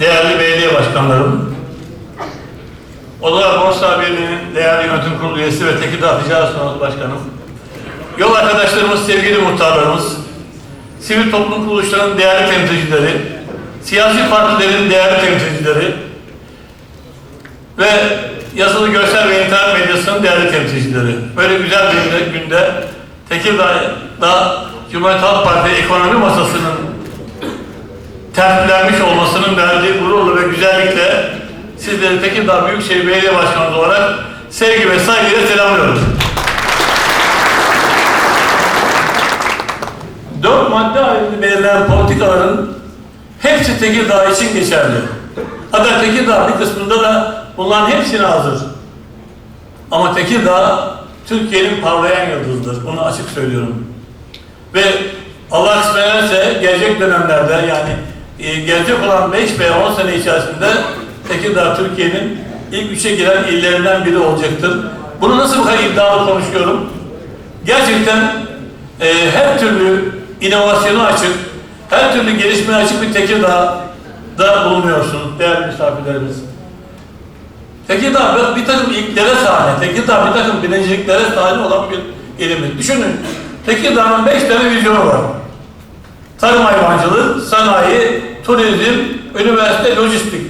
değerli belediye başkanlarım, Odalar Borsa Birliği'nin değerli yönetim kurulu üyesi ve Tekirdağ Ticaret Odası Başkanım, yol arkadaşlarımız, sevgili muhtarlarımız, sivil toplum kuruluşlarının değerli temsilcileri, siyasi partilerin değerli temsilcileri ve yazılı görsel ve internet medyasının değerli temsilcileri. Böyle güzel bir günde Tekirdağ'da Cumhuriyet Halk Partisi ekonomi masasının tertiplenmiş olmasının verdiği gururla ve güzellikle sizleri Tekirdağ Büyükşehir Belediye Başkanı olarak sevgi ve saygıyla selamlıyorum. Dört madde halinde belirlenen politikaların hepsi Tekirdağ için geçerli. Hatta Tekirdağ bir kısmında da bunların hepsine hazır. Ama Tekirdağ Türkiye'nin parlayan yıldızıdır. Bunu açık söylüyorum. Ve Allah kısmet gelecek dönemlerde yani e, gelecek olan 5 veya 10 sene içerisinde Tekirdağ Türkiye'nin ilk üçe giren illerinden biri olacaktır. Bunu nasıl bu kadar iddialı konuşuyorum? Gerçekten e, her türlü inovasyona açık, her türlü gelişmeye açık bir Tekirdağ'da bulunuyorsunuz değerli misafirlerimiz. Tekirdağ bir takım ilklere sahne, Tekirdağ bir takım birinciliklere sahne olan bir ilimiz. Düşünün, Tekirdağ'ın beş tane vizyonu var. Tarım hayvancılığı, sanayi, turizm, üniversite, lojistik.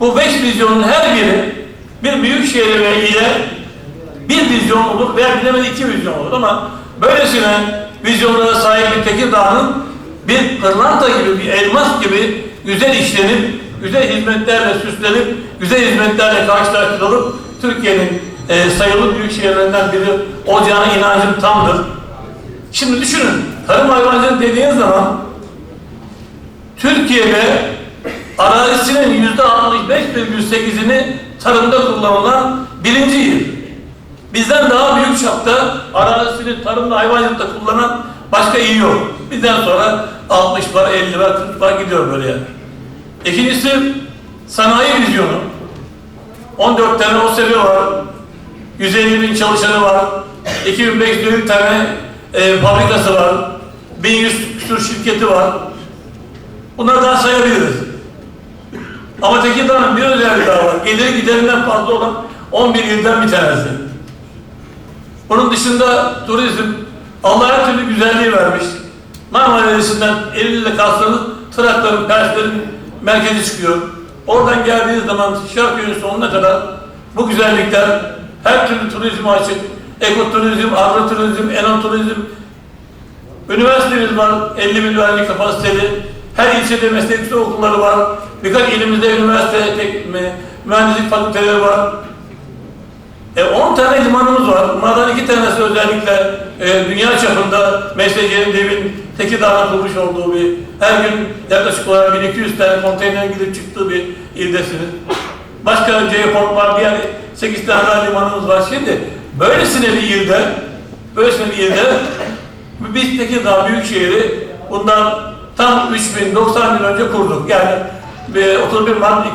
Bu beş vizyonun her biri bir büyük şehir ve ile bir vizyon olur veya bilemedi iki vizyon olur ama böylesine vizyonlara sahip bir Tekirdağ'ın bir pırlanta gibi, bir elmas gibi güzel işlenip, güzel hizmetlerle süslenip, güzel hizmetlerle karşılaştırılıp Türkiye'nin e, sayılı büyük şehirlerinden biri olacağına inancım tamdır. Şimdi düşünün, tarım hayvancılık dediğiniz zaman Türkiye'de arazisinin yüzde 65,8'ini tarımda kullanılan birinci il. Bizden daha büyük çapta arazisini tarımda hayvancılıkta kullanan başka il yok. Bizden sonra 60 var, 50 var, 40 var gidiyor böyle yani. İkincisi sanayi vizyonu. 14 tane OSB var. 150 bin çalışanı var. 2550 tane e, fabrikası var. 1100 küsur şirketi var. Bunları daha sayabiliriz. Ama Tekirdağ'ın bir özelliği daha var. Geliri giderinden fazla olan 11 ilden bir tanesi. Bunun dışında turizm Allah her türlü güzelliği vermiş. Marmara Denizi'nden Eylül'de kalsanız Trakların, Perslerin merkezi çıkıyor. Oradan geldiğiniz zaman Şarköy'ün sonuna kadar bu güzellikler her türlü turizme açık. Ekoturizm, agroturizm, enoturizm, Üniversitemiz var, 50 bin öğrenci kapasiteli. Her ilçede meslek yüksek okulları var. Birkaç ilimizde üniversite, tek, mü- mühendislik fakülteleri var. E 10 tane limanımız var. Bunlardan iki tanesi özellikle e, dünya çapında Meslecilerin devin Tekirdağ'ın kurmuş olduğu bir, her gün yaklaşık olarak 1200 tane konteyner gidip çıktığı bir ildesiniz. Başka J-Port var, diğer 8 tane limanımız var. Şimdi böylesine bir ilde, böylesine bir ilde biz Tekirdağ Büyükşehir'i bundan tam 3090 yıl önce kurduk. Yani e, 31 Mart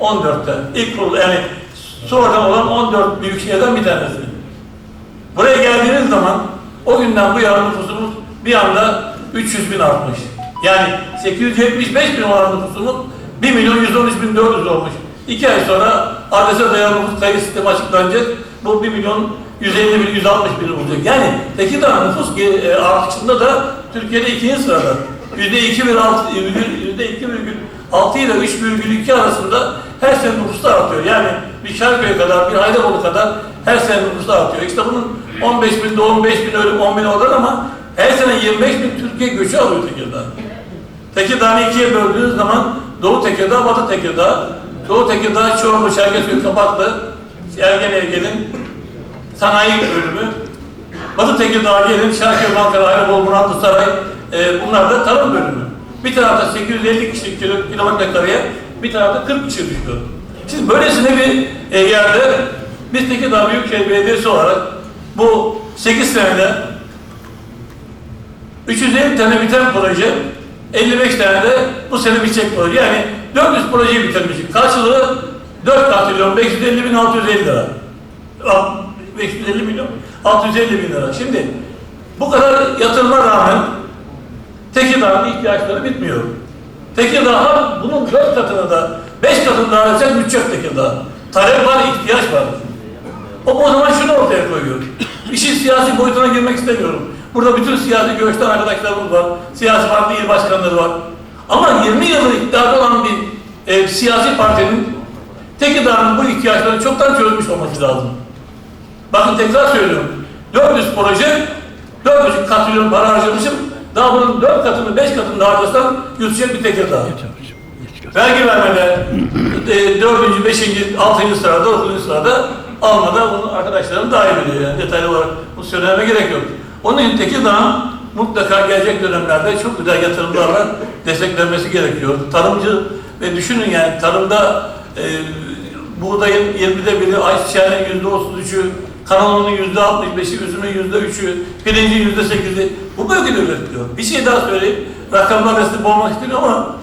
2014'te ilk kurul yani sonradan olan 14 büyükşehirden bir tanesi. Buraya geldiğiniz zaman o günden bu yana nüfusumuz bir anda 300 bin artmış. Yani 875 bin olan nüfusumuz 1 milyon 113 bin 400 olmuş. İki ay sonra adrese dayalı nüfus sayı sistemi açıklanacak. Bu 1 milyon 150 bin, 160 bin olacak. Yani Tekirdağ nüfus e, artışında da Türkiye'de ikinci sırada. Yüzde iki virgül altı, yüzde iki virgül altı ile üç virgül iki arasında her sene nüfus da artıyor. Yani bir Şarköy kadar, bir Haydaroğlu kadar her sene nüfus da artıyor. İşte bunun 15 bin doğum, 5 bin ölüm, 10 bin olur ama her sene 25 bin Türkiye göçü alıyor Tekirdağ. Tekirdağ'ı ikiye böldüğünüz zaman Doğu Tekirdağ, Batı Tekirdağ, Doğu Tekirdağ, Çorlu, Şerkesuyu, Kapaklı, Ergene gelin, sanayi bölümü, Batı Tekirdağ'a gelin, Şarköy, Ankara, Ayrıbol, Muratlı Saray, e, bunlar da tarım bölümü. Bir tarafta 850 kişi kilo- kilometre kareye, bir tarafta 40 kişi düşüyor. Şimdi böylesine bir e, yerde biz Tekirdağ Büyükşehir Belediyesi olarak bu 8 senede 350 tane biten proje, 55 tane de bu sene bitecek proje. Yani 400 projeyi bitirmişik. Karşılığı 4 katrilyon 550 bin 650 lira. Al, 550 milyon 650 bin lira. Şimdi bu kadar yatırıma rağmen Tekirdağ'ın ihtiyaçları bitmiyor. Tekirdağ bunun dört katını da, beş katını da harcayacak bütçe Tekirdağ. Talep var, ihtiyaç var. O, o zaman şunu ortaya koyuyor. İşin siyasi boyutuna girmek istemiyorum. Burada bütün siyasi görüşten arkadaşlarımız var. Siyasi parti il başkanları var. Ama 20 yıldır iktidarda olan bir e, siyasi partinin Tekirdağ'ın bu ihtiyaçlarını çoktan çözmüş olması lazım. Bakın tekrar söylüyorum. 400 proje, 400 katrilyon para harcamışım. Daha bunun 4 katını, 5 katını da harcasam yutacak bir Tekirdağ. Vergi vermede e, 4. 5. 6. sırada, 9. sırada almada bunu arkadaşlarım dahil ediyor. Yani detaylı olarak bu söylememe gerek yok. Onun için Tekirdağ'ın mutlaka gelecek dönemlerde çok güzel yatırımlarla desteklenmesi gerekiyor. Tarımcı ve düşünün yani tarımda e, buğdayın 20'de biri, ayçiçeğinin yüzde 33'ü, kanalının yüzde 65'i, üzümün yüzde 3'ü, pirincin yüzde 8'i bu bölgede üretiliyor. Bir şey daha söyleyeyim, rakamlar resmi olmak istemiyorum ama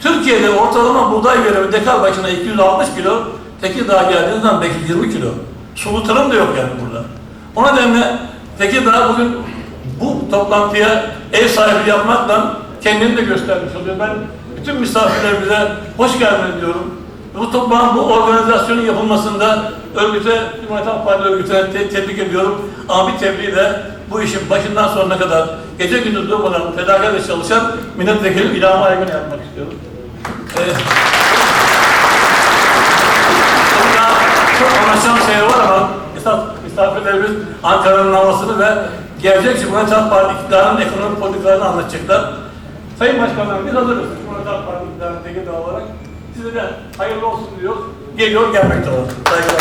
Türkiye'de ortalama buğday verimi dekar başına 260 kilo, Tekirdağ geldiğiniz zaman 520 kilo. Sulu tarım da yok yani burada. O nedenle Tekirdağ bugün bu toplantıya ev sahibi yapmakla kendini de göstermiş oluyor. Ben bütün misafirlerimize hoş geldiniz diyorum. Bu toplantı, bu organizasyonun yapılmasında örgüte, Cumhuriyet Halk Partisi örgütüne te- tebrik ediyorum. Ama bir tebriği de bu işin başından sonuna kadar gece gündüz durmadan fedakarca çalışan milletvekilim İlham Aygın'a yapmak istiyorum. Ee, çok anlaşılan şey var ama esas misafirlerimiz Ankara'nın havasını ve gelecek Cumhuriyet Halk Partisi iktidarının ekonomik politikalarını anlatacaklar. Sayın Başkanlarım biz hazırız. Cumhuriyet Halk Partisi iktidarının Tekirdağ olarak. Size de hayırlı olsun diyoruz. Geliyor gelmekte olur. Saygılar.